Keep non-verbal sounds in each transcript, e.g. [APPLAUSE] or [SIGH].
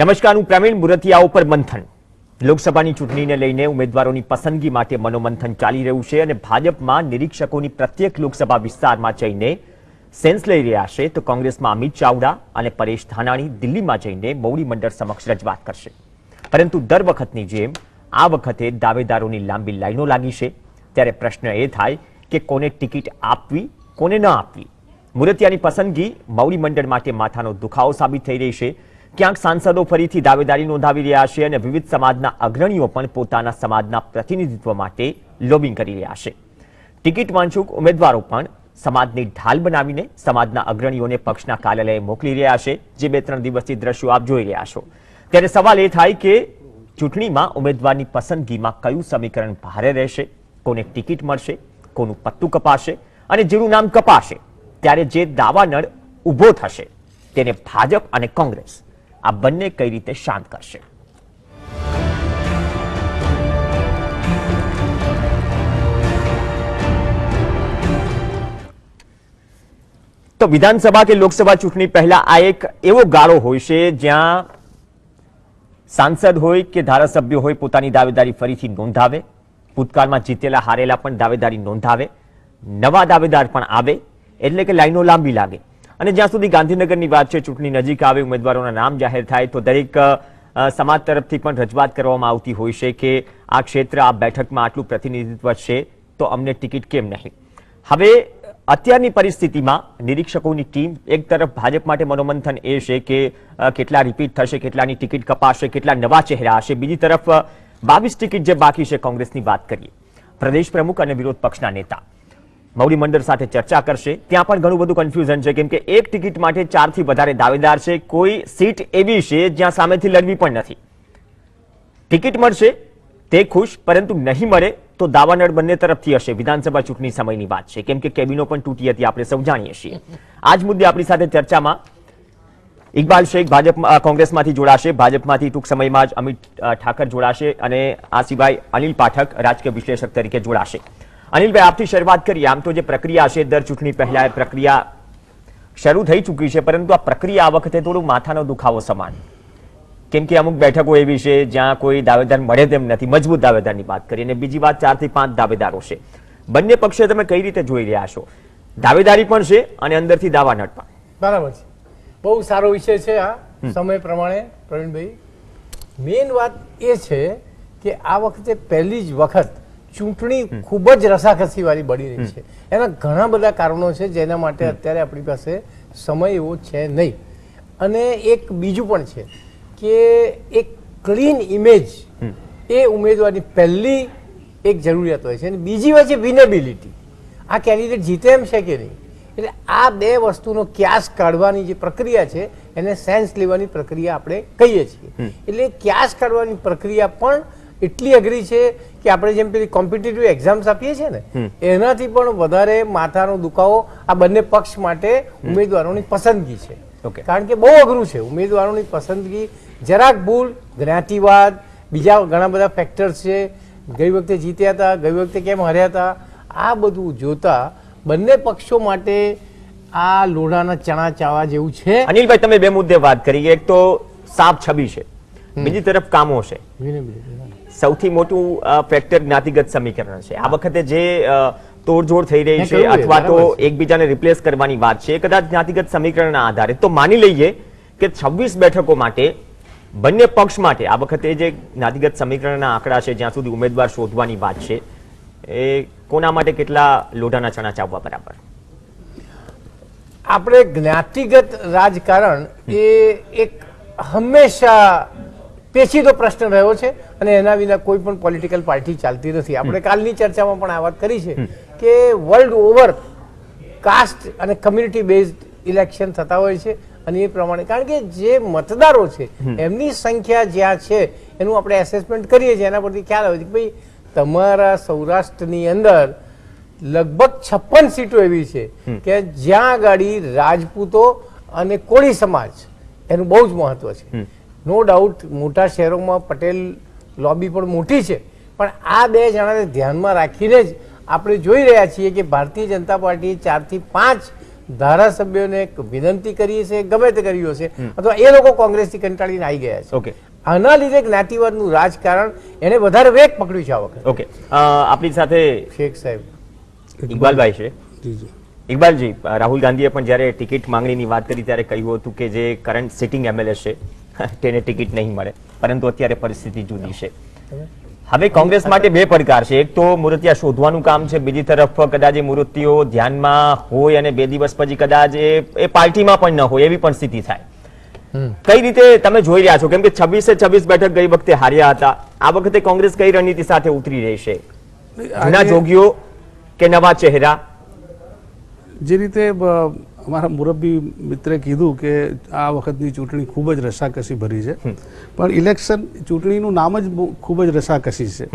નમસ્કાર હું પ્રવીણ મુરતિયા ઉપર મંથન. લોકસભાની ચૂંટણીને લઈને ઉમેદવારોની પસંદગી માટે મનોમંથન ચાલી રહ્યું છે અને ભાજપમાં નિરીક્ષકોની પ્રત્યેક લોકસભા વિસ્તારમાં જઈને સેન્સ લઈ રહ્યા છે તો કોંગ્રેસમાં અમિત ચાવડા અને પરેશ ધાનાણી દિલ્હીમાં જઈને મૌડી મંડળ સમક્ષ રજૂઆત કરશે. પરંતુ દર વખતની જેમ આ વખતે દાવેદારોની લાંબી લાઈનો લાગી છે. ત્યારે પ્રશ્ન એ થાય કે કોને ટિકિટ આપવી, કોને ન આપવી? મુરતિયાની પસંદગી મૌડી મંડળ માટે માથાનો દુખાવો સાબિત થઈ રહી છે. ક્યાંક સાંસદો ફરીથી દાવેદારી નોંધાવી રહ્યા છે અને વિવિધ સમાજના અગ્રણીઓ પણ પોતાના સમાજના પ્રતિનિધિત્વ માટે લોબિંગ કરી રહ્યા છે. ટિકિટ વાંચુક ઉમેદવારો પણ સમાજની ઢાલ બનાવીને સમાજના અગ્રણીઓને પક્ષના કાર્યાલયે મોકલી રહ્યા છે, જે બે ત્રણ દિવસથી દ્રશ્યો આપ જોઈ રહ્યા છો. ત્યારે સવાલ એ થાય કે ચૂંટણીમાં ઉમેદવારની પસંદગીમાં કયું સમીકરણ ભારે રહેશે? કોને ટિકિટ મળશે? કોનું પત્તું કપાશે? અને જેનું નામ કપાશે? ત્યારે જે દાવાનળ ઊભો થશે, તેને ભાજપ અને કોંગ્રેસ આ બંને કઈ રીતે શાંત કરશે? તો વિધાનસભા કે લોકસભા ચૂંટણી પહેલા આ એક એવો ગાળો હોય છે જ્યાં સાંસદ હોય કે ધારાસભ્ય હોય પોતાની દાવેદારી ફરીથી નોંધાવે, ભૂતકાળમાં જીતેલા, હારેલા પણ દાવેદારી નોંધાવે, નવા દાવેદાર પણ આવે, એટલે કે લાઈનો લાંબી લાગે. અને જ્યાં સુધી ગાંધીનગરની વાત છે, ચૂંટણી નજીક આવે, ઉમેદવારોના નામ જાહેર થાય, તો દરેક સમાજ તરફથી પણ રજૂઆત કરવામાં આવતી હોય છે કે આ ક્ષેત્ર, આ બેઠકમાં આટલું પ્રતિનિધિત્વ છે, તો અમને ટિકિટ કેમ નહીં? હવે, અત્યારની પરિસ્થિતિમાં નિરીક્ષકોની ટીમ એક તરફ ભાજપ માટે મનોમંથન એ છે કે કેટલા રિપીટ થશે, કેટલાની ટિકિટ કપાશે, કેટલા નવા ચહેરા હશે. બીજી તરફ, બાવીસ ટિકિટ જે બાકી છે, કોંગ્રેસની વાત કરીએ. પ્રદેશ પ્રમુખ અને વિરોધ પક્ષના નેતા. મૌડી મંડળ સાથે ચર્ચા કરશે. ત્યાં પણ ઘણું બધું કન્ફ્યુઝન છે. કેમ કે એક ટિકિટ માટે ચારથી વધારે દાવેદાર છે. કોઈ સીટ એવી છે જ્યાં સામેથી લડવી પણ નથી. ટિકિટ મળશે, તે ખુશ, પરંતુ નહીં મળે તો દાવાનળ બંને તરફથી હશે. વિધાનસભા ચૂંટણી સમયની વાત છે. કેમ કે કેબિનો પણ તૂટી હતી, આપણે સૌ જાણીએ છીએ. આ જ મુદ્દે આપણી સાથે ચર્ચામાં ઇકબાલ શેખ ભાજપ કોંગ્રેસમાંથી જોડાશે. ભાજપમાંથી ટૂંક સમયમાં જ અમિત ઠાકર જોડાશે અને આ સિવાય અનિલ પાઠક, રાજકીય વિશ્લેષક તરીકે જોડાશે. અનિલભાઈ આપથી શરૂઆત કરીએ આમ તો જે પ્રક્રિયા છે દર ચૂંટણી પહેલા એ પ્રક્રિયા શરૂ થઈ ચૂકી છે પરંતુ આ પ્રક્રિયા આ વખતે થોડું માથાનો દુખાવો સમાન. કેમ કે અમુક બેઠકો એવી છે જ્યાં કોઈ દાવેદાર મળે તેમ નથી. મજબૂત દાવેદારની વાત કરીએ અને બીજી વાત ચારથી પાંચ દાવેદારો છે. બંને પક્ષે તમે કઈ રીતે જોઈ રહ્યા છો? દાવેદારી પણ છે અને અંદરથી દાવાનટ પણ. બરાબર છે. બહુ સારો વિષય છે આ. સમય પ્રમાણે પ્રવીણભાઈ. મેઇન વાત એ છે કે આ વખતે પહેલી જ વખત ચૂંટણી ખૂબ જ રસાકસી વાળી બની રહી છે. એના ઘણા બધા કારણો છે જેના માટે અત્યારે આપણી પાસે સમય એવો છે નહીં. અને એક બીજું પણ છે કે એક ક્લીન ઇમેજ એ ઉમેદવારની પહેલી એક જરૂરિયાત હોય છે. અને બીજી હોય છે વિનેબિલિટી. આ કેન્ડિડેટ જીતે એમ છે કે નહીં? એટલે આ બે વસ્તુનો ક્યાસ કાઢવાની જે પ્રક્રિયા છે એને સેન્સ લેવાની પ્રક્રિયા આપણે કહીએ છીએ. એટલે ક્યાસ કાઢવાની પ્રક્રિયા પણ એટલી અઘરી છે કે આપણે જેમ પેલી કોમ્પિટિટિવ એક્ઝામ્સ આપીએ છીએ ને એનાથી પણ વધારે માથાનો દુખાવો આ બંને પક્ષ માટે ઉમેદવારોની પસંદગી છે. કારણ કે બહુ અઘરું છે. ઉમેદવારોની પસંદગી જરાક ભૂલ જ્ઞાતિવાદ બીજા ઘણા બધા ફેક્ટર્સ છે. ગઈ વખતે જીત્યા હતા ગઈ વખતે કેમ હાર્યા હતા આ બધું જોતા બંને પક્ષો માટે આ લોઢાના ચણા ચાવા જેવું છે. અનિલભાઈ તમે બે મુદ્દે વાત કરી. એક તો સાફ છબી છે. બીજી તરફ કામો છે. સૌથી મોટું ફેક્ટર જ્ઞાતિગત સમીકરણ છે. આ વખતે જે તોડજોડ થઈ રહી છે અથવા તો એકબીજાને રિપ્લેસ કરવાની વાત છે કદાચ જ્ઞાતિગત સમીકરણના આધારે. તો માની લઈએ કે 26 બેઠકો માટે બંને પક્ષ માટે આ વખતે જે જ્ઞાતિગત સમીકરણના આંકડા છે જ્યાં સુધી ઉમેદવાર શોધવાની વાત છે એ કોના માટે કેટલા લોઢાના ચણા ચાવવા બરાબર? આપણે જ્ઞાતિગત રાજકારણ એ એક હંમેશા પેચીદો પ્રશ્ન રહ્યો છે અને એના વિના કોઈ પણ પોલિટિકલ પાર્ટી ચાલતી નથી. આપણે કાલની ચર્ચામાં પણ આ વાત કરી છે કે વર્લ્ડ ઓવર કાસ્ટ અને કમ્યુનિટી બેઝડ ઇલેક્શન થતા હોય છે અને એ પ્રમાણે. કારણ કે જે મતદારો છે એમની સંખ્યા જ્યાં છે એનું આપણે એસેસમેન્ટ કરીએ છીએ એના પરથી ખ્યાલ આવે છે કે ભાઈ તમારા સૌરાષ્ટ્રની અંદર લગભગ છપ્પન સીટો એવી છે કે જ્યાં આગળ રાજપૂતો અને કોળી સમાજ એનું બહુ જ મહત્વ છે. નો ડાઉટ મોટા શહેરોમાં પટેલ લોબી પણ મોટી છે. પણ આ બે જણાને ધ્યાનમાં રાખીને જ આપણે જોઈ રહ્યા છીએ કે ભારતીય જનતા પાર્ટી ચારથી પાંચ ધારાસભ્યોને એક વિનંતી કરી છે ગમે તે કર્યું હશે અથવા એ લોકો કોંગ્રેસથી કંટાળીને આવી ગયા છે. ઓકે. આના લીધે જ્ઞાતિવાદનું રાજકારણ એને વધારે વેગ પકડ્યું છે આ વખતે. ઓકે. આપણી સાથે શેખ સાહેબ. ઇકબાલભાઈ છે. ઇકબાલજી રાહુલ ગાંધીએ પણ જ્યારે ટિકિટ માંગણીની વાત કરી ત્યારે કહ્યું હતું કે જે કરંટ સિટિંગ એમએલએ છે [LAUGHS] તેને ટિકિટ નહીં મળે. પરંતુ અત્યારે પરિસ્થિતિ જુદી છે. હવે કોંગ્રેસ માટે બે પડકાર છે. એક તો મૂર્તિયા શોધવાનું કામ છે. બીજી તરફ કદાચ એ મૂર્તિઓ ધ્યાનમાં હોય અને બે દિવસ પછી કદાચ એ એ પાર્ટીમાં પણ ન હોય એવી પણ સ્થિતિ થાય. કઈ રીતે તમે જોઈ રહ્યા છો? કેમ કે છવ્વીસે છવ્વીસ બેઠક ગઈ વખતે હાર્યા હતા. આ વખતે કોંગ્રેસ કઈ રણનીતિ સાથે ઉતરી રહી છે? જૂના જોગીઓ કે નવા ચહેરા? જે રીતે અમારા મુરબ્બી મિત્રે કીધું કે આ વખતની ચૂંટણી ખૂબ જ રસાકસી ભરી છે. પણ ઇલેક્શન ચૂંટણીનું નામ જ ખૂબ જ રસાકસી છે.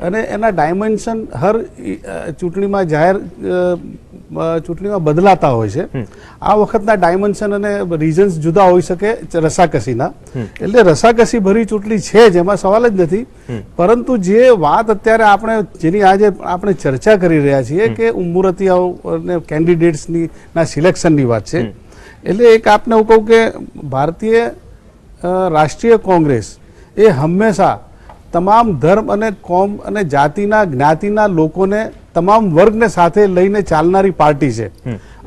અને એના ડાયમેન્શન હર ચૂંટણીમાં જાહેર ચૂંટણીમાં બદલાતા હોય છે. આ વખતના ડાયમેન્શન અને રીઝન્સ જુદા હોઈ શકે રસાકસીના. એટલે રસાકસી ભરી ચૂંટણી છે જ એમાં સવાલ જ નથી. પરંતુ જે વાત અત્યારે આપણે જેની આજે આપણે ચર્ચા કરી રહ્યા છીએ કે ઉમરતિયાઓ અને કેન્ડિડેટ્સની ના સિલેક્શનની વાત છે. એટલે એક આપને હું કહું કે ભારતીય રાષ્ટ્રીય કોંગ્રેસ એ હંમેશા તમામ ધર્મ અને કોમ અને જાતિના જ્ઞાતિના લોકોને તમામ વર્ગને સાથે લઈને ચાલનારી પાર્ટી છે.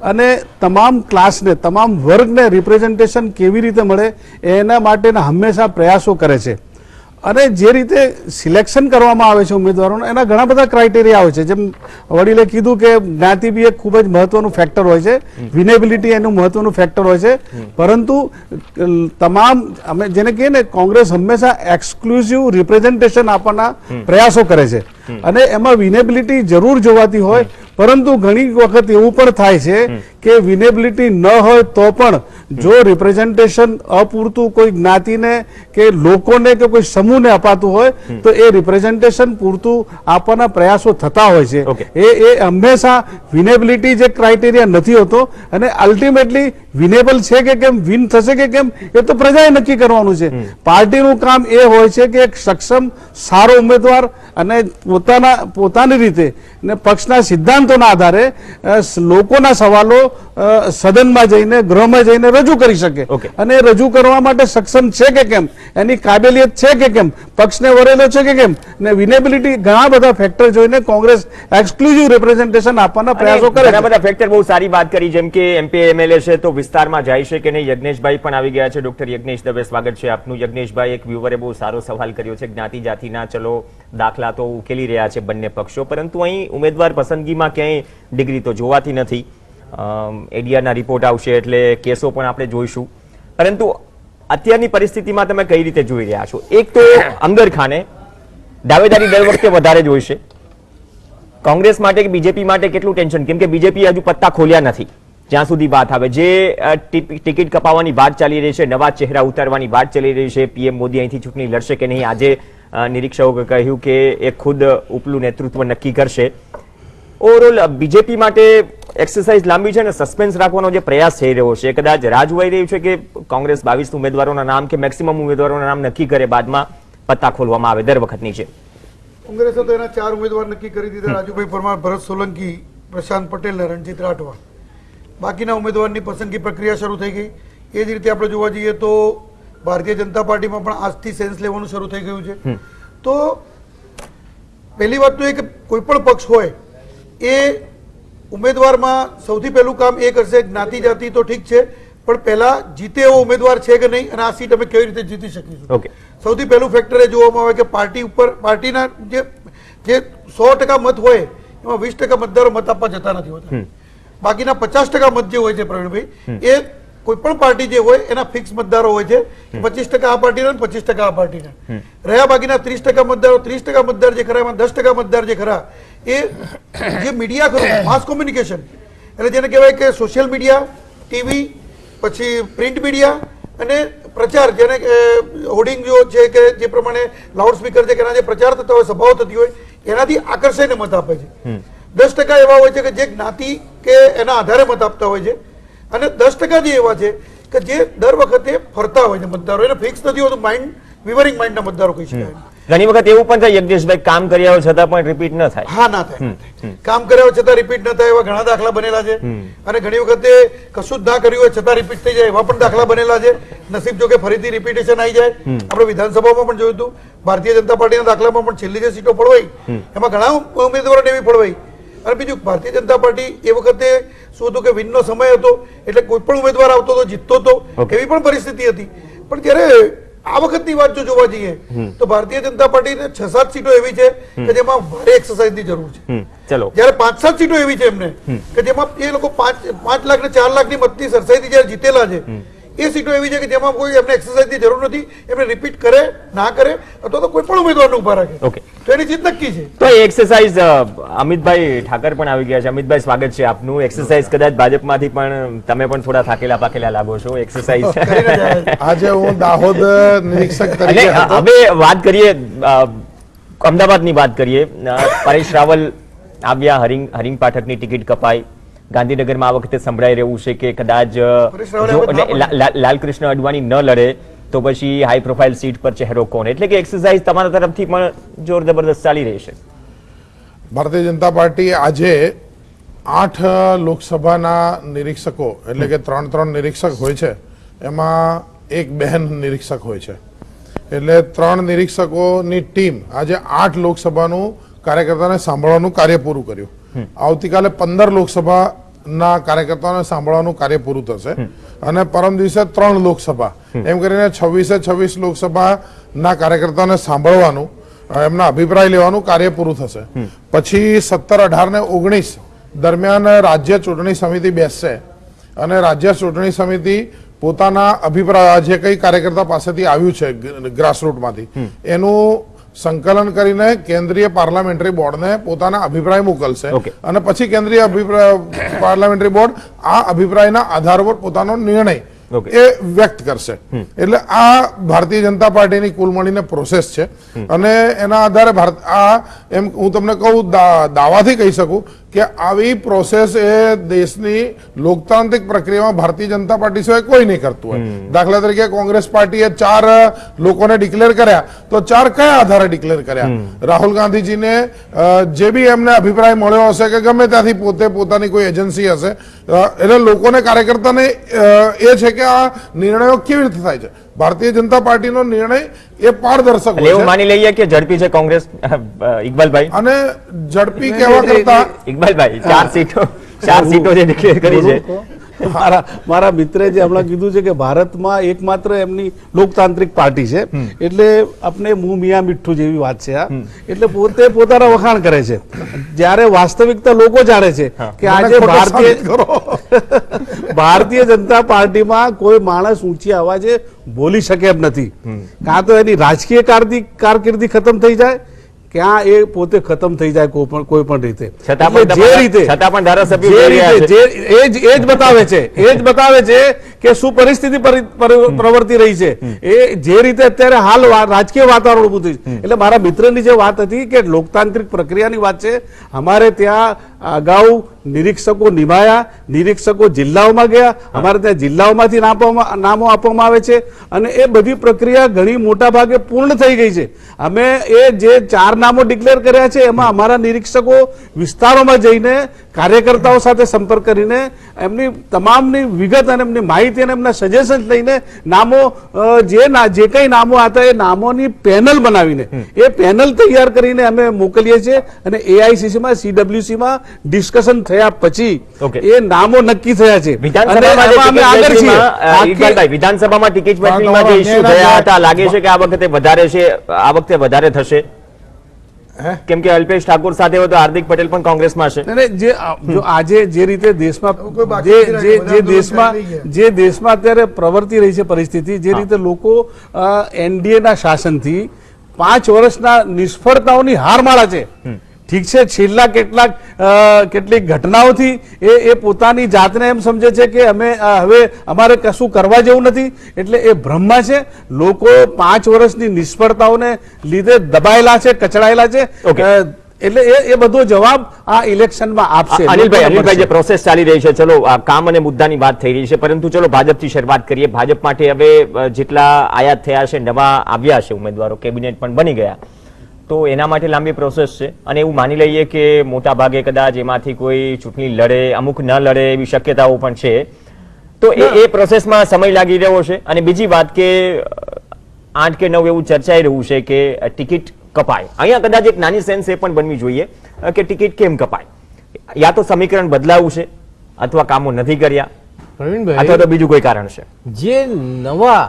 અને તમામ ક્લાસને તમામ વર્ગને રિપ્રેઝન્ટેશન કેવી રીતે મળે એના માટેના હંમેશા પ્રયાસો કરે છે. અને જે રીતે સિલેક્શન કરવામાં આવે છે ઉમેદવારોને એના ઘણા બધા ક્રાઇટેરિયા હોય છે. જેમ વડીલે કીધું કે જ્ઞાતિ બી એક ખૂબ જ મહત્વનું ફેક્ટર હોય છે. વિનેબિલિટી એનું મહત્વનું ફેક્ટર હોય છે. પરંતુ તમામ અમે જેને કહીએ ને કોંગ્રેસ હંમેશા એક્સક્લુઝિવ રિપ્રેઝન્ટેશન આપવાના પ્રયાસો કરે છે. અને એમાં વિનેબિલિટી જરૂર જોવાતી હોય પરંતુ ઘણી વખત એવું પણ થાય છે કે વિનેબિલિટી ન હોય તો પણ જો રિપ્રેઝન્ટેશન અપૂરતું કોઈ જ્ઞાતિને કે લોકોને કે કોઈ સમૂહને અપાતું હોય તો એ રિપ્રેઝન્ટેશન પૂરતું આપવાના પ્રયાસો થતા હોય છે. એ એ હંમેશા વિનેબિલિટી જે ક્રાઇટેરિયા નથી હોતો અને અલ્ટિમેટલી વિનેબલ છે કે કેમ વિન થશે કે કેમ એ તો પ્રજાએ નક્કી કરવાનું છે. પાર્ટીનું કામ એ હોય છે કે એક સક્ષમ સારો ઉમેદવાર અને પોતાના પોતાની રીતે ને પક્ષના સિદ્ધાંતોના આધારે લોકોના સવાલો સદનમાં જઈને ગૃહમાં જઈને રજૂ કરી શકે. અને રજૂ કરવા માટે સક્ષમ છે કે કેમ? એની કાબેલિયત છે કે કેમ? પક્ષને વરેલો છે કે કેમ? ને વિનેબિલિટી ઘણા બધા ફેક્ટર જોઈને કોંગ્રેસ એક્સક્લુઝિવ રિપ્રેઝન્ટેશન આપવાના પ્રયાસો કરે ઘણા બધા ફેક્ટર બહુ સારી વાત કરી જેમ કે એમપી એમએલએ છે તો વિસ્તારમાં જાય છે કે નહીં? યજ્ઞેશભાઈ પણ આવી ગયા છે. ડોક્ટર યજ્ઞેશ દવે સ્વાગત છે આપનું. યજ્ઞેશભાઈ એક વ્યુવરે બહુ સારો સવાલ કર્યો છે. જ્ઞાતિ જાતિના ચલો દાખલા તો ઉકેલી રહ્યા છે બંને પક્ષો. પરંતુ અહીં ઉમેદવાર પસંદગીમાં ક્યાંય ડિગ્રી તો જોવાતી નથી. એડીઆરના રિપોર્ટ આવશે એટલે કેસો પણ આપણે જોઈશું. પરંતુ અત્યારની પરિસ્થિતિમાં તમે કઈ રીતે જોઈ રહ્યા છો? એક તો અંગર ખાને દાવેદારી દર વખતે વધારે જ હોય છે કોંગ્રેસ માટે કે બીજેપી માટે કેટલું ટેન્શન? કેમ કે બીજેપી હજુ પત્તા ખોલ્યા નથી. જ્યાં સુધી વાત આવે. જે ટિકિટ કપાવવાની વાત ચાલી રહી છે, નવા ચહેરા ઉતારવાની વાત ચાલી રહી છે, પીએમ મોદી અહીંથી ચૂંટણી લડશે કે નહીં? આજે નિરીક્ષકો કહ્યું કે એ ખુદ ઉપલું નેતૃત્વ નક્કી કરશે. ઓવરઓલ બીજેપી માટે એક્સરસાઇઝ લાંબી છે અને સસ્પેન્સ રાખવાનો જે પ્રયાસ થઈ રહ્યો છે. કદાચ રાહ જોવાઈ રહ્યું છે કે કોંગ્રેસ બાવીસ ઉમેદવારોના નામ કે મેક્સિમમ ઉમેદવારોના નામ નક્કી કરે બાદમાં પત્તા ખોલવામાં આવે દર વખતની છે. કોંગ્રેસે તો એના ચાર ઉમેદવાર નક્કી કરી દીધા. રાજુભાઈ પરમાર ભરત સોલંકી પ્રશાંત પટેલ અને રણજીત રાઠવા બાકીના ઉમેદવારની પસંદગી પ્રક્રિયા શરૂ થઈ ગઈ. એ જ રીતે આપણે જોવા જઈએ તો ભારતીય જનતા પાર્ટીમાં પણ આજથી સેન્સ લેવાનું શરૂ થઈ ગયું છે. તો પહેલી વાત તો એ કે કોઈ પણ પક્ષ હોય એ ઉમેદવારમાં સૌથી પહેલું કામ એ કરશે જ્ઞાતિ જાતિ તો ઠીક છે પણ પહેલા જીતે એવો ઉમેદવાર છે કે નહીં અને આ સીટ અમે કેવી રીતે જીતી શકીશું? સૌથી પહેલું ફેક્ટર એ જોવામાં આવે કે પાર્ટી ઉપર પાર્ટીના જે જે સો ટકા મત હોય એમાં વીસ ટકા મતદારો મત આપવા જતા નથી હોતા. બાકીના પચાસ ટકા મત જે હોય છે પ્રવીણભાઈ એ કોઈ પણ પાર્ટી જે હોય એના ફિક્સ મતદારો હોય છે પચીસ ટકા આ પાર્ટીના અને પચીસ ટકા આ પાર્ટીના. રહ્યા બાકીના ત્રીસ ટકા મતદારો ત્રીસ ટકા મતદાર જે ખરા એમાં દસ ટકા મતદાર જે ખરા એ જે મીડિયા ખરું માસ કોમ્યુનિકેશન એટલે જેને કહેવાય કે સોશિયલ મીડિયા ટીવી પછી પ્રિન્ટ મીડિયા અને પ્રચાર જેને હોર્ડિંગ જો છે કે જે પ્રમાણે લાઉડસ્પીકર છે કે એના જે પ્રચાર થતા હોય સભાઓ થતી હોય એનાથી આકર્ષાઈને મત આપે છે. દસ ટકા એવા હોય છે કે જે જ્ઞાતિ કે એના આધારે મત આપતા હોય છે. અને દસ ટકા જે એવા છે કે જે દર વખતે ફરતા હોય છે મતદારો. એને ફિક્સ નથી હોતું માઇન્ડ વિવરિંગ માઇન્ડના મતદારો કહી શકાય. ઘણી વખત એવું પણ થાય યજ્ઞેશભાઈ કામ કર્યા હોય છતાં પણ રિપીટ ન થાય. હા ના થાય. કામ કર્યા છતાં રિપીટ ન થાય એવા ઘણા દાખલા બનેલા છે. અને ઘણી વખતે કશું જ ના કર્યું હોય છતાં રિપીટ થઈ જાય એવા પણ દાખલા બનેલા છે. નસીબ જો કે ફરીથી રિપીટેશન આવી જાય. આપણે વિધાનસભામાં પણ જોયું હતું. ભારતીય જનતા પાર્ટીના દાખલામાં પણ છેલ્લી જે સીટો પડવાઈ એમાં ઘણા ઉમેદવારોને એવી પડવાઈ અને બીજું ભારતીય જનતા પાર્ટી એ વખતે શું હતું કે વિનનો સમય હતો એટલે કોઈ પણ ઉમેદવાર આવતો હતો જીતતો હતો. એવી પણ પરિસ્થિતિ હતી. પણ ત્યારે આ વખતની વાત જો જોવા જઈએ તો ભારતીય જનતા પાર્ટીને છ સાત સીટો એવી છે કે જેમાં ભારે એક્સરસાઇઝની જરૂર છે. ચલો. જ્યારે પાંચ સાત સીટો એવી છે એમને કે જેમાં એ લોકો પાંચ પાંચ લાખ ને ચાર લાખની મતની સરસાઈથી જ્યારે જીતેલા છે એ સીટો એવી છે કે જેમાં કોઈ એમને એક્સરસાઇઝની જરૂર નથી એમને રિપીટ કરે ના કરે અથવા તો કોઈ પણ ઉમેદવારને ઊભા રાખે. ઓકે તો એની જીત નક્કી છે. તો એક્સરસાઇઝ અમિતભાઈ ઠાકર પણ આવી ગયા છે. અમિતભાઈ સ્વાગત છે આપનું. એક્સરસાઇઝ કદાચ ભાજપમાંથી પણ તમે પણ થોડા થાકેલા પાકેલા લાગો છો એક્સરસાઇઝ [LAUGHS] આજે હું દાહોદ નિરીક્ષક [LAUGHS] તરીકે હવે વાત કરીએ અમદાવાદની વાત કરીએ. પરેશ રાવલ આવ્યા હરિંગ હરિંગ પાઠકની ટિકિટ કપાઈ. ગાંધીનગરમાં આ વખતે સંભળાઈ રહ્યું છે કે કદાચ લાલકૃષ્ણ અડવાણી ન લડે તો પછી હાઈ પ્રોફાઇલ સીટ પર ચહેરો કોણ? એટલે કે એક્સરસાઇઝ તમારા તરફથી પણ જોર જબરદસ્ત ચાલી રહી છે. ભારતીય જનતા પાર્ટી આજે આઠ લોકસભાના નિરીક્ષકો એટલે કે ત્રણ ત્રણ નિરીક્ષક હોય છે એમાં એક બહેન નિરીક્ષક હોય છે. એટલે ત્રણ નિરીક્ષકોની ટીમ આજે આઠ લોકસભાનું કાર્યકર્તાને સાંભળવાનું કાર્ય પૂરું કર્યું. આવતીકાલે પંદર લોકસભાના કાર્યકર્તાઓને સાંભળવાનું કાર્ય પૂરું થશે અને પરમ દિવસે ત્રણ લોકસભા. એમ કરીને છવ્વીસે છવ્વીસ લોકસભાના કાર્યકર્તાઓને સાંભળવાનું એમના અભિપ્રાય લેવાનું કાર્ય પૂરું થશે. પછી સત્તર અઢાર ને ઓગણીસ દરમિયાન રાજ્ય ચૂંટણી સમિતિ બેસશે અને રાજ્ય ચૂંટણી સમિતિ પોતાના અભિપ્રાય જે કઈ કાર્યકર્તા પાસેથી આવ્યું છે ગ્રાસરૂટમાંથી એનું સંકલન કરીને કેન્દ્રીય પાર્લામેન્ટરી બોર્ડને પોતાના અભિપ્રાય મોકલશે. અને પછી કેન્દ્રીય અભિપ્રાય પાર્લામેન્ટરી બોર્ડ આ અભિપ્રાયના આધાર પર પોતાનો નિર્ણય એ વ્યક્ત કરશે. એટલે આ ભારતીય જનતા પાર્ટીની કુલ મળીને પ્રોસેસ છે. અને એના આધારે ભારત આ એમ હું તમને કહું દાવાથી કહી શકું કે આવી પ્રોસેસ એ દેશની લોકતાંત્રિક પ્રક્રિયામાં ભારતીય જનતા પાર્ટી સિવાય કોઈ નહીં કરતું હોય. દાખલા તરીકે કોંગ્રેસ પાર્ટીએ ચાર લોકોને ડિક્લેર કર્યા. તો ચાર કયા આધારે ડિક્લેર કર્યા? રાહુલ ગાંધીજીને જે બી એમને અભિપ્રાય મળ્યો હશે કે ગમે ત્યાંથી પોતે પોતાની કોઈ એજન્સી હશે એટલે લોકોને કાર્યકર્તાને એ છે કે આ નિર્ણયો કેવી રીતે થાય છે? ભારતીય જનતા પાર્ટીનો નિર્ણય એ પારદર્શક હોય એવું માની લઈએ કે ઝડપી છે કોંગ્રેસ ઇકબાલભાઈ. અને ઝડપી કહેવા કરતા ઇકબાલભાઈ ચાર સીટો ચાર સીટો જે ડિક્લેર કરી છે. [LAUGHS] મારા મારા મિત્રે જે હમણાં કીધું છે કે ભારતમાં એકમાત્ર એમની લોકતાંત્રિક પાર્ટી છે. એટલે આપણે મું મિયા મીઠું જેવી વાત છે આ એટલે પોતે પોતાના વખાણ કરે છે. જ્યારે વાસ્તવિકતા લોકો જાણે છે કે આજે ભારતીય [LAUGHS] ભારતીય જનતા પાર્ટીમાં કોઈ માણસ ઊંચી અવાજે બોલી શકે એમ નથી. કાં તો એની રાજકીય કારદી કારકિર્દી ખતમ થઈ જાય ક્યાં એ પોતે ખતમ થઈ જાય કોઈ પણ કોઈ પણ રીતે. છતાં પણ જે રીતે છતાં પણ ધારાસભ્યો જે રીતે જે એ જ એ જ બતાવે છે. એ જ બતાવે છે કે શું પરિસ્થિતિ પરી- પરી- પ્રવર્તી રહી છે. એ જે રીતે અત્યારે હાલ રાજકીય વાતાવરણ ઊભું થયું એટલે મારા મિત્રની જે વાત હતી કે લોકતાંત્રિક પ્રક્રિયાની વાત છે અમારે ત્યાં અગાઉ નિરીક્ષકો નિભાયા નિરીક્ષકો જિલ્લાઓમાં ગયા અમારે ત્યાં જિલ્લાઓમાંથી નામો આપવામાં આવે છે. અને એ બધી પ્રક્રિયા ઘણી મોટા ભાગે પૂર્ણ થઈ ગઈ છે. અમે એ જે ચાર નામો ડિક્લેર કર્યા છે એમાં અમારા નિરીક્ષકો વિસ્તારોમાં જઈને કાર્યકર્તાઓ સાથે સંપર્ક કરીને એમની તમામની વિગત અને એમની માહિતી અને એમના સજેશન લઈને નામો જે ના જે કઈ નામો હતા એ નામોની પેનલ બનાવીને એ પેનલ તૈયાર કરીને અમે મોકલીએ છીએ અને એઆઈસીસીમાં સીડબ્લ્યુસીમાં ડિસ્કશન થયા પછી એ નામો નક્કી થયા છે. વિધાનસભામાં ટિકિટ જે થયા હતા લાગે છે કે આ વખતે વધારે છે આ વખતે વધારે થશે? કેમ કે અલ્પેશ ઠાકોર સાથે હોય તો હાર્દિક પટેલ પણ કોંગ્રેસમાં છે. અને જે જો આજે જે રીતે દેશમાં જે દેશમાં જે દેશમાં અત્યારે પ્રવર્તી રહી છે પરિસ્થિતિ જે રીતે લોકો એનડીએ ના શાસનથી પાંચ વર્ષના નિષ્ફળતાઓની હારમાળા છે. ઠીક છે? છેલ્લા કેટલાક કેટલીક ઘટનાઓથી એ એ પોતાની જાતને એમ સમજે છે કે અમે હવે અમારે કશું કરવા જેવું નથી. એટલે એ ભ્રમમાં છે. લોકો પાંચ વર્ષની નિષ્ફળતાઓને લીધે દબાયેલા છે કચડાયેલા છે. એટલે એ એ બધો જવાબ આ ઇલેક્શનમાં આપશે. અનિલભાઈ અનિલભાઈ જે પ્રોસેસ ચાલી રહી છે ચલો આ કામ અને મુદ્દાની વાત થઈ રહી છે પરંતુ ચલો ભાજપથી શરૂઆત કરીએ. ભાજપ માટે હવે જેટલા આયાત થયા છે નવા આવ્યા છે ઉમેદવારો કેબિનેટ પણ બની ગયા. તો એના માટે લાંબી પ્રોસેસ છે. અને એવું માની લઈએ કે મોટા ભાગે કદાચ એમાંથી કોઈ ચૂંટણી લડે અમુક ન લડે એવી શક્યતાઓ પણ છે. તો એ એ પ્રોસેસમાં સમય લાગી રહ્યો છે. અને બીજી વાત કે આઠ કે નવ એવું ચર્ચાઈ રહ્યું છે કે ટિકિટ કપાય. અહીંયા કદાચ એક નાની સેન્સ એ પણ બનવી જોઈએ કે ટિકિટ કેમ કપાય. યા તો સમીકરણ બદલાવું છે અથવા કામો નથી કર્યા પ્રવીણભાઈ અથવા તો બીજું કોઈ કારણ છે. જે નવા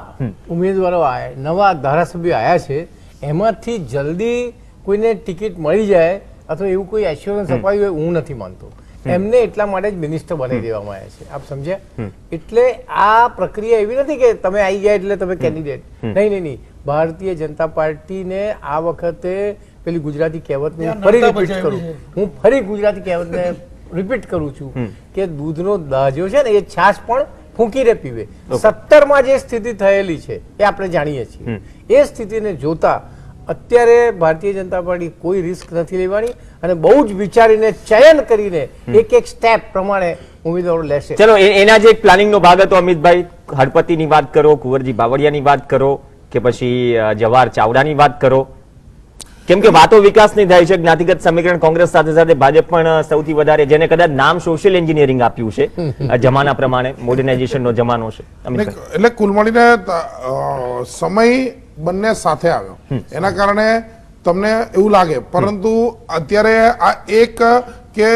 ઉમેદવારો નવા ધારાસભ્યો આવ્યા છે એમાંથી જલ્દી કોઈને ટિકિટ મળી જાય અથવા એવું કોઈ એશ્યોરન્સ અપાયું હોય હું નથી માનતો. એમને એટલા માટે જ મિનિસ્ટર બનાવી દેવામાં આવ્યા છે. આપ સમજ્યા? એટલે આ પ્રક્રિયા એવી નથી કે તમે આવી ગયા એટલે તમે કેન્ડિડેટ નહીં નહીં નહીં. ભારતીય જનતા પાર્ટીને આ વખતે પેલી ગુજરાતી કહેવતને ફરી રિપીટ કરું. હું ફરી ગુજરાતી કહેવતને [LAUGHS] રિપીટ કરું છું કે દૂધનો દાજો છે ને એ છાશ પણ ફૂંકીને પીવે સત્તરમાં જે સ્થિતિ થયેલી છે એ આપણે જાણીએ છીએ. એ સ્થિતિને જોતા અત્યારે ભારતીય જનતા પાર્ટી કોઈ રિસ્ક નથી લેવાની અને બહુ જ વિચારીને ચયન કરીને એક એક સ્ટેપ પ્રમાણે ઉમેદવારો લેશે. ચલો એના જે પ્લાનિંગનો ભાગ હતો અમિતભાઈ હળપતિની વાત કરો કુંવરજી બાવળિયાની વાત કરો કે પછી જવાહર ચાવડાની વાત કરો. કેમ કે વાતો વિકાસની થાય છે. જ્ઞાતિગત સમીકરણ કોંગ્રેસ સાથે સાથે ભાજપ પણ સૌથી વધારે જેને કદાચ નામ સોશિયલ એન્જિનિયરિંગ આપ્યું છે. જમાના પ્રમાણે મોડર્નાઇઝેશનનો જમાનો છે. એટલે એટલે કુલ મળીને સમય બંને સાથે આવ્યો. એના કારણે તમને એવું લાગે. પરંતુ અત્યારે આ એક કે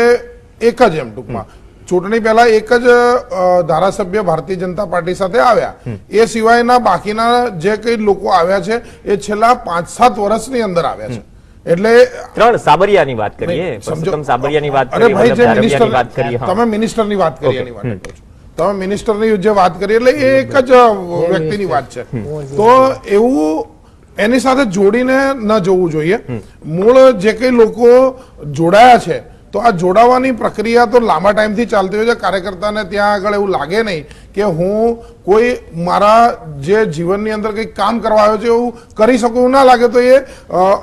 એક જ એમ ટૂંકમાં. ચૂંટણી પહેલા એક જ ધારાસભ્ય ભારતીય જનતા પાર્ટી સાથે આવ્યા. એ સિવાયના બાકીના જે કઈ લોકો આવ્યા છે એ છેલ્લા પાંચ સાત વર્ષની અંદર આવ્યા છે. એટલે ત્રણ સાબરિયાની વાત કરીએ. સમજો. સાબરિયાની વાત અરે ભાઈ જે મિનિસ્ટર વાત કરીએ. તમે મિનિસ્ટરની વાત કરી એની વાત તમે મિનિસ્ટરની જે વાત કરી એટલે એ એક જ વ્યક્તિની વાત છે. તો એવું એની સાથે જોડીને ન જોવું જોઈએ. મૂળ જે કઈ લોકો જોડાયા છે તો આ જોડાવાની પ્રક્રિયા તો લાંબા ટાઈમથી ચાલતી હોય છે. કાર્યકર્તાને ત્યાં આગળ એવું લાગે નહીં કે હું કોઈ મારા જે જીવનની અંદર કંઈક કામ કરવા આવ્યો છે એવું કરી શકું ના લાગે. તો એ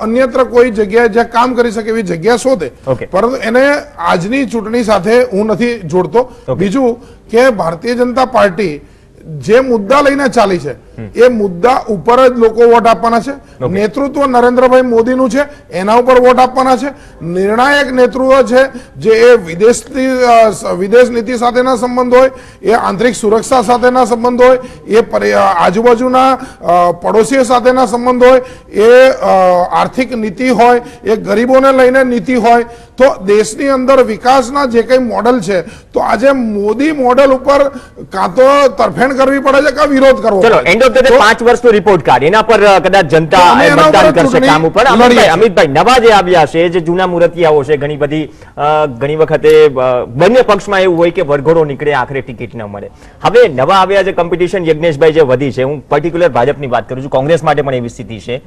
અન્યત્ર કોઈ જગ્યાએ જ્યાં કામ કરી શકે એવી જગ્યા શોધે. પરંતુ એને આજની ચૂંટણી સાથે હું નથી જોડતો. બીજું કે ભારતીય જનતા પાર્ટી જે મુદ્દા લઈને ચાલી છે એ મુદ્દા ઉપર જ લોકો વોટ આપવાના છે. નેતૃત્વ નરેન્દ્રભાઈ મોદીનું છે એના ઉપર વોટ આપવાના છે. નિર્ણાયક નેતૃત્વ છે જે એ વિદેશની વિદેશ નીતિ સાથેના સંબંધ હોય એ આંતરિક સુરક્ષા સાથેના સંબંધ હોય એ આજુબાજુના પડોશીઓ સાથેના સંબંધ હોય એ આર્થિક નીતિ હોય એ ગરીબોને લઈને નીતિ હોય તો દેશની અંદર વિકાસના જે કંઈ મોડલ છે તો આજે મોદી મોડલ ઉપર કાં તો તરફેણ કરવી પડે છે કાં વિરોધ કરવો ચલો પડે એન્ડ ઓફ ધ ડે તો- પાંચ વર્ષનો રિપોર્ટ કાર્ડ એના પર કદાચ જનતા મતદાન કરશે કામ ઉપર. અમિતભાઈ નવા જે આવ્યા છે જે જૂના મૂર્તિયાઓ છે ઘણી બધી ઘણી વખતે બંને પક્ષમાં એવું હોય કે વરઘોડો નીકળે આખરે ટિકિટ ન મળે. હવે નવા આવ્યા જે કોમ્પિટિશન યજ્ઞેશભાઈ જે વધી છે હું પર્ટિક્યુલર ભાજપની વાત કરું છું કોંગ્રેસ માટે પણ એવી સ્થિતિ છે.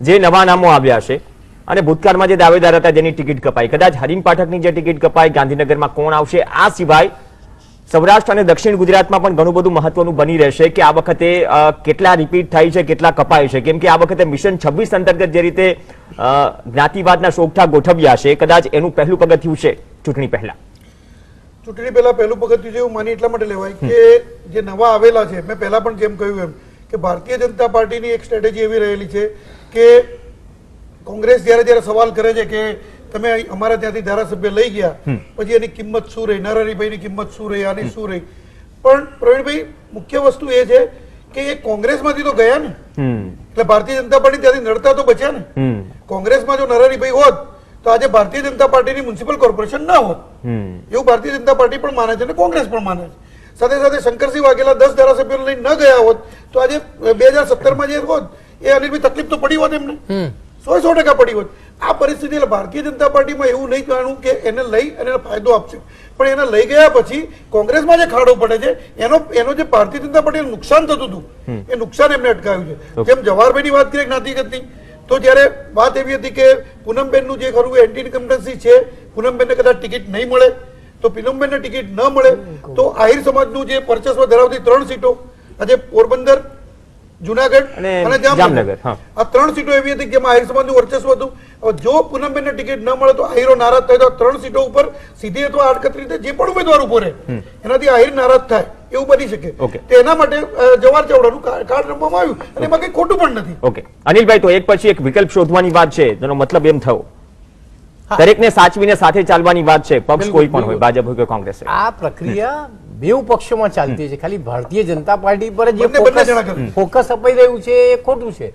જે નવા નામો આવ્યા છે અને ભૂતકાળમાં જે દાવેદાર હતા જેની ટિકિટ કપાઈ. કદાચ હરીન પાઠકની જે ટિકિટ કપાઈ ગાંધીનગરમાં કોણ આવશે આ સિવાય સૌરાષ્ટ્ર અને દક્ષિણ ગુજરાતમાં પણ ઘણું બધું મહત્વનું બની રહેશે કે આ વખતે કેટલા રિપીટ થાય છે કેટલા કપાય છે. કેમ કે આ વખતે મિશન છવ્વીસ અંતર્ગત જે રીતે જ્ઞાતિવાદના સોગઠા ગોઠવ્યા છે કદાચ એનું પહેલું પગથિયું છે ચૂંટણી પહેલા. ચૂંટણી પહેલા પહેલું પગથિયું છે એવું માની એટલા માટે લેવાય કે જે નવા આવેલા છે મેં પહેલા પણ જેમ કહ્યું એમ કે ભારતીય જનતા પાર્ટીની એક સ્ટ્રેટેજી એવી રહેલી છે કે કોંગ્રેસ જ્યારે જ્યારે સવાલ કરે છે કે તમે અમારા ત્યાંથી ધારાસભ્ય લઈ ગયા પછી એની કિંમત શું રહી? નરહરિભાઈની કિંમત શું રહી? આની શું રહી? પણ પ્રવીણભાઈ મુખ્ય વસ્તુ એ છે કે એ કોંગ્રેસમાંથી તો ગયા ને. એટલે ભારતીય જનતા પાર્ટી ત્યાંથી નડતા તો બચ્યા ને. કોંગ્રેસમાં જો નરહરિભાઈ હોત તો આજે ભારતીય જનતા પાર્ટીની મ્યુનિસિપલ કોર્પોરેશન ના હોત. હમ. એવું ભારતીય જનતા પાર્ટી પણ માને છે અને કોંગ્રેસ પણ માને છે. સાથે સાથે શંકરસિંહ વાઘેલા દસ ધારાસભ્યો લઈને ન ગયા હોત તો આજે બે હજાર સત્તરમાં જે હોત એ અનિલભાઈ તકલીફ તો પડી હોત એમને. સો સો ટકા પડી હોત. આ પરિસ્થિતિ એટલે ભારતીય જનતા પાર્ટીમાં એવું નહીં જાણવું કે એને લઈ અને ફાયદો આપશે. પણ એને લઈ ગયા પછી કોંગ્રેસમાં જે ખાડો પડે છે એનો એનો જે ભારતીય જનતા પાર્ટીને નુકસાન થતું હતું એ નુકસાન એમને અટકાવ્યું છે. જેમ જવાહરભાઈની વાત કરીએ જ્ઞાતિગતની તો જ્યારે વાત એવી હતી કે પૂનમબેનનું જે ખરું એન્ટી ઇન્કમ્પટન્સી છે પૂનમબેનને કદાચ ટિકિટ નહીં મળે તો પૂનમબેનને ટિકિટ ન મળે તો આહિર સમાજનું જે વર્ચસ્વ ધરાવતી ત્રણ સીટો આજે પોરબંદર જુનાગઢ અને જામનગર, આ ત્રણ સીટો એવી હતી કે જેમાં આહિર સમાજનું વર્ચસ્વ હતું. હવે જો પૂનમબેનને ટિકિટ ન મળે તો આહિરો નારાજ થાય. તો ત્રણ સીટો ઉપર સીધી અથવા આડકતરી રીતે જે પણ ઉમેદવાર ઊભો રહે એનાથી આહિર નારાજ થાય. એવું બની શકે. તેના તો એના માટે જવાહર ચાવડાનું કાર્ડ રમવામાં આવ્યું. અને એમાં કંઈ ખોટું પણ નથી. ઓકે. અનિલભાઈ તો એક પછી એક વિકલ્પ શોધવાની વાત છે. તેનો મતલબ એમ થયો. દરેકને સાચવીને સાથે ચાલવાની વાત છે પક્ષ કોઈ પણ હોય ભાજપ હોય કે કોંગ્રેસ હોય. આ પ્રક્રિયા બેઉ પક્ષોમાં ચાલતી છે. ખાલી ભારતીય જનતા પાર્ટી પર જે. ફોકસ અપાઈ રહ્યું છે એ ખોટું છે.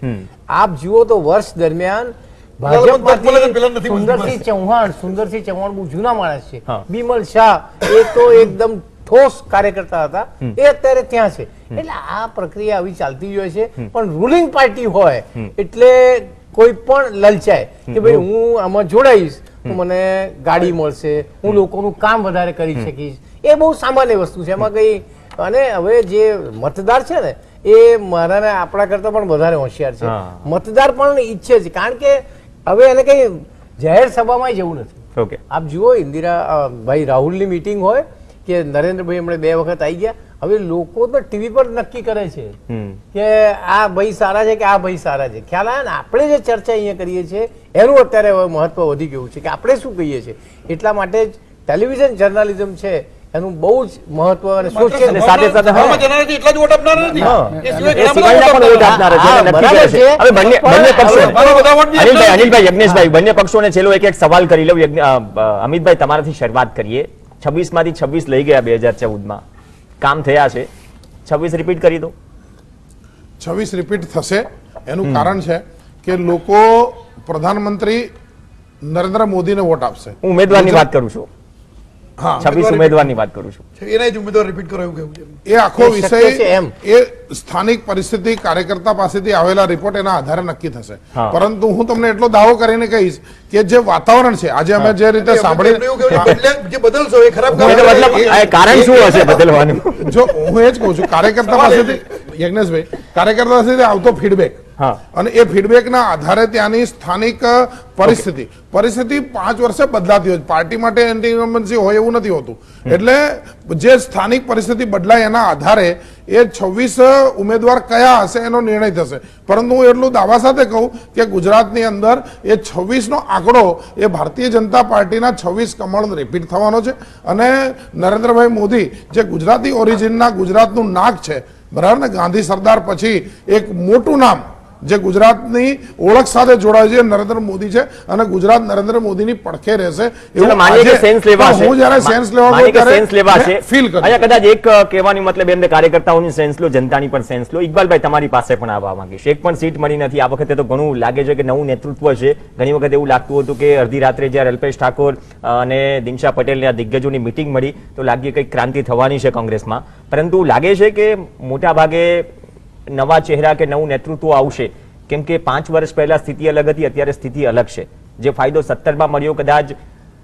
આપ જુઓ તો વર્ષ દરમિયાન ભાજપમાંથી સુંદરસિંહ ચૌહાણ સુંદરસિંહ ચૌહાણ બહુ જૂના માણસ છે. બિમલ શાહ એ તો એકદમ ઠોસ કાર્યકર્તા હતા. એ અત્યારે ત્યાં છે. એટલે આ પ્રક્રિયા આવી ચાલતી જ હોય છે. પણ રૂલિંગ પાર્ટી હોય એટલે કોઈ પણ લલચાય કે ભાઈ હું આમાં જોડાઈશ તો મને ગાડી મળશે હું લોકોનું કામ વધારે કરી શકીશ. એ બહુ સામાન્ય વસ્તુ છે. એમાં કઈ અને હવે જે મતદાર છે ને એ મારા ને આપણા કરતા પણ વધારે હોશિયાર છે. મતદાર પણ ઈચ્છે છે. કારણ કે હવે એને કઈ જાહેર સભામાં જવું નથી. ઓકે. આપ જુઓ ઇન્દિરા ભાઈ રાહુલની મીટિંગ હોય કે નરેન્દ્રભાઈ હમણાં બે વખત આવી ગયા. હવે લોકો તો ટીવી પર નક્કી કરે છે કે આ ભાઈ સારા છે કે આ ભાઈ સારા છે. ખ્યાલ આવે ને? આપણે જે ચર્ચા અહીંયા કરીએ છીએ એનું અત્યારે હવે મહત્વ વધી ગયું છે કે આપણે શું કહીએ છીએ. એટલા માટે જ ટેલિવિઝન જર્નાલિઝમ છે એનું બહુ જ મહત્વ અને સોશિયલ અને સાથે સાથે એટલા જ વોટ આપનારા નથી. હા. એ સિવાય એ ઘણા સિવાયના બધા પણ વોટ વોટ આપનારા. આપનારા છે. નક્કી કરે છે. છે. હવે બંને બંને પક્ષો અનિલભાઈ અનિલભાઈ યજ્ઞેશભાઈ બંને પક્ષોને છેલ્લો એક એક સવાલ કરી લઉં. અમિતભાઈ તમારાથી શરૂઆત કરીએ. છવ્વીસમાંથી છવ્વીસ લઈ ગયા બે હજાર ચૌદમાં. કામ થયા છે. છવ્વીસ રિપીટ કરી દો. છવ્વીસ રિપીટ થશે. એનું કારણ છે કે લોકો પ્રધાનમંત્રી નરેન્દ્ર મોદીને વોટ આપશે. હું ઉમેદવારની વાત કરું છું. છવ્વીસ ઉમેદવારની વાત કરું છું. એના જ ઉમેદવાર રિપીટ કરો એવું કેવું છે એ આખો વિષય એ સ્થાનિક પરિસ્થિતિ કાર્યકર્તા પાસેથી આવેલા રિપોર્ટ એના આધારે નક્કી થશે. પરંતુ હું તમને એટલો દાવો કરીને કહીશ કે જે વાતાવરણ છે આજે અમે જે રીતે સાંભળી જે બદલશો એ ખરાબ કારણ શું હશે બદલવાનું? જો હું એ જ કહું છું કાર્યકર્તા પાસેથી યજ્ઞેશભાઈ કાર્યકર્તા પાસેથી આવતો ફીડબેક. અને એ ફીડબેકના આધારે ત્યાંની સ્થાનિક પરિસ્થિતિ. પરિસ્થિતિ પાંચ વર્ષે બદલાતી હોય. પાર્ટી માટે એન્ટી ઇન્કમ્બન્સી હોય એવું નથી હોતું. એટલે જે સ્થાનિક પરિસ્થિતિ બદલાય એના આધારે એ છવ્વીસ ઉમેદવાર કયા હશે એનો નિર્ણય થશે. પરંતુ હું એટલું દાવા સાથે કહું કે ગુજરાતની અંદર એ છવ્વીસનો આંકડો એ ભારતીય જનતા પાર્ટીના છવ્વીસ કમળ રિપીટ થવાનો છે. અને નરેન્દ્રભાઈ મોદી જે ગુજરાતી ઓરિજિનના ગુજરાતનું નાક છે બરાબર ને? ગાંધી સરદાર પછી એક મોટું નામ જે ગુજરાતની ઓળખ સાથે જોડાય છે નરેન્દ્ર મોદી છે અને ગુજરાત નરેન્દ્ર મોદીની પડખે રહેશે. એવું સેન્સ લેવા છે. હું જ્યારે સેન્સ લેવા સેન્સ લેવા છે. ફીલ કરું અહીંયા કદાચ એક કહેવાની મતલબ એમને કાર્યકર્તાઓની સેન્સ લો જનતાની પણ સેન્સ લો. ઇકબાલભાઈ તમારી પાસે પણ આવવા માંગીશ. એક પણ સીટ મળી નથી. આ વખતે તો ઘણું લાગે છે કે નવું નેતૃત્વ છે. ઘણી વખત એવું લાગતું હતું કે અડધી રાત્રે જ્યારે અલ્પેશ ઠાકોર અને દિનશા પટેલની આ દિગ્ગજોની મિટિંગ મળી તો લાગે કંઈક ક્રાંતિ થવાની છે કોંગ્રેસમાં. પરંતુ લાગે છે કે મોટા ભાગે નવા ચહેરા કે નવું નેતૃત્વ આવશે? કેમ કે પાંચ વર્ષ પહેલા સ્થિતિ અલગ હતી અત્યારે સ્થિતિ અલગ છે. જે ફાયદો સત્તરમાં મળ્યો કદાચ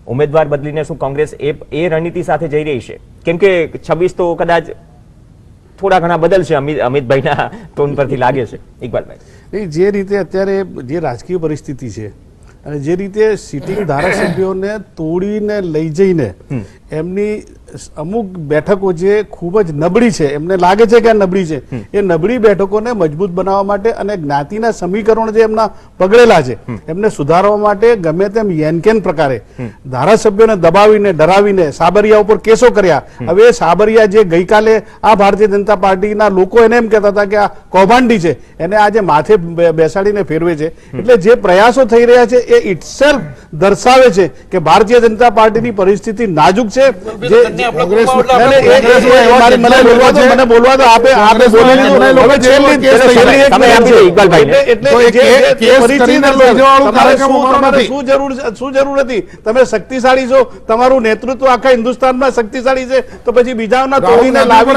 ઉમેદવાર બદલીને શું કોંગ્રેસ એ એ રણનીતિ સાથે જઈ રહી છે? કેમ કે છવ્વીસ તો કદાચ થોડા ઘણા બદલશે અમિત અમિતભાઈના ટોન પરથી લાગે છે. ઇકબાલભાઈ. જે રીતે અત્યારે જે રાજકીય પરિસ્થિતિ છે અને જે રીતે સિટિંગ ધારાસભ્યોને તોડીને લઈ જઈને એમની અમુક બેઠકો જે ખૂબ જ નબળી છે એમને લાગે છે કે આ નબળી છે એ નબળી બેઠકોને મજબૂત બનાવવા માટે અને જ્ઞાતિના સમીકરણ જે એમના પગડેલા છે એમને સુધારવા માટે ગમે તેમ યેનકેન પ્રકારે ધારાસભ્યોને દબાવીને ડરાવીને સાબરિયા ઉપર કેસો કર્યા. હવે સાબરિયા જે ગઈકાલે આ ભારતીય જનતા પાર્ટીના લોકો એને એમ કહેતા હતા કે આ કૌભાંડી છે એને આજે માથે બેસાડીને ફેરવે છે. એટલે જે પ્રયાસો થઈ રહ્યા છે એ ઇટસેલ્ફ દર્શાવે છે કે ભારતીય જનતા પાર્ટીની પરિસ્થિતિ નાજુક છે જે કોંગ્રેસ મને બોલવા દો આપે આપે બોલી લીધું હવે છેલ્લી કેસ છેલ્લી એક તમે આપી દો એટલે- જે- કે- જે- જે કેસ કરીને કાર્યક્રમ. શું જરૂર શું જરૂર તમે શક્તિશાળી છો તમારું નેતૃત્વ આખા હિન્દુસ્તાનમાં શક્તિશાળી છે તો પછી બીજાઓના તોડીને લાવી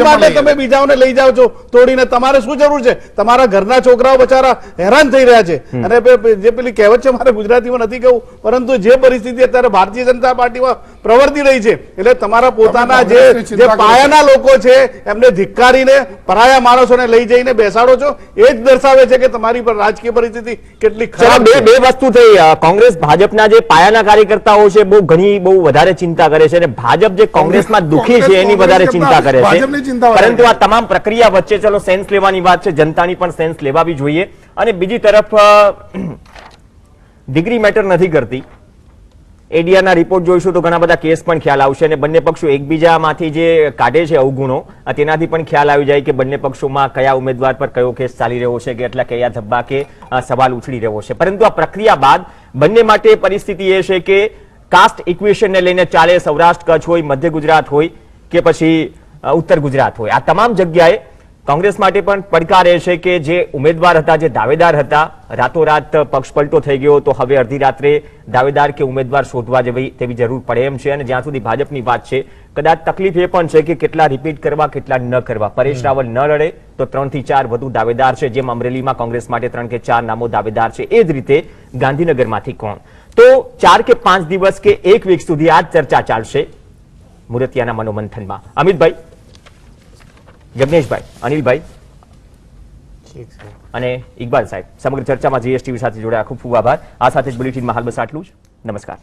માટે તમે બીજાઓને લઈ જાઓ છો તોડીને તમારે શું જરૂર છે તમારા ઘરના છોકરાઓ બચારા હેરાન થઈ રહ્યા છે અને જે પેલી કહેવત છે મારે ગુજરાતીમાં નથી કહું પરંતુ જે પરિસ્થિતિ અત્યારે ભારતીય જનતા પાર્ટીમાં પ્રવર્તી રહી છે. એટલે તમારા પોતાના જે પાયાના લોકો છે એમને ધિક્કારીને પરાયા માણસોને લઈ જઈને બેસાડો છો. એ જ દર્શાવે છે કે તમારી પર રાજકીય પરિસ્થિતિ કેટલી ખરાબ બે બે વસ્તુ થઈ. કોંગ્રેસ ભાજપના જે પાયાના કાર્યકર્તાઓ છે બહુ ઘણી બહુ વધારે ચિંતા કરે છે અને ભાજપ જે કોંગ્રેસમાં દુખી છે એની વધારે ચિંતા કરે છે. પરંતુ આ તમામ પ્રક્રિયા વચ્ચે ચલો સેન્સ લેવાની વાત છે જનતાની પણ સેન્સ લેવાવી જોઈએ. અને બીજી તરફ [CLEARS THROAT] ડિગ્રી મેટર નથી કરતી. એડીઆરના રિપોર્ટ જોઈશું તો ઘણા બધા કેસ પણ ખ્યાલ આવશે અને બંને પક્ષો એકબીજામાંથી જે કાઢે છે અવગુણો તેનાથી પણ ખ્યાલ આવી જાય કે બંને પક્ષોમાં કયા ઉમેદવાર પર કયો કેસ ચાલી રહ્યો છે, કે એટલા કયા ધબ્બા કે સવાલ ઉછળી રહ્યો છે. પરંતુ આ પ્રક્રિયા બાદ બંને માટે પરિસ્થિતિ એ છે કે કાસ્ટ ઇક્વેશનને લઈને ચાલે સૌરાષ્ટ્ર કચ્છ હોય, મધ્ય ગુજરાત હોય કે પછી ઉત્તર ગુજરાત હોય. આ તમામ જગ્યાએ કોંગ્રેસ માટે પણ પડકાર એ છે કે જે ઉમેદવાર હતા જે દાવેદાર હતા રાતોરાત પક્ષ પલટો થઈ ગયો તો હવે અડધી રાત્રે દાવેદાર કે ઉમેદવાર શોધવા જેવી તેવી જરૂર પડે એમ છે. અને જ્યાં સુધી ભાજપની વાત છે કદાચ તકલીફ એ પણ છે કે કેટલા રિપીટ કરવા કેટલા ન કરવા. પરેશ રાવલ ન લડે તો ત્રણથી ચાર વધુ દાવેદાર છે જેમ અમરેલીમાં કોંગ્રેસ માટે ત્રણ કે ચાર નામો દાવેદાર છે. એ જ રીતે ગાંધીનગરમાંથી કોણ? તો ચાર કે પાંચ દિવસ કે એક વીક સુધી આ ચર્ચા ચાલશે મુરતિયાના મનોમંથનમાં. અમિતભાઈ? જગનેશભાઈ અનિલભાઈ. અને ઇકબાલ સાહેબ. સમગ્ર ચર્ચામાં જીએસટીવી સાથે જોડાયા. ખૂબ ખૂબ આભાર. આ સાથે જ બુલેટિનમાં હાલ બસ આટલું જ. નમસ્કાર.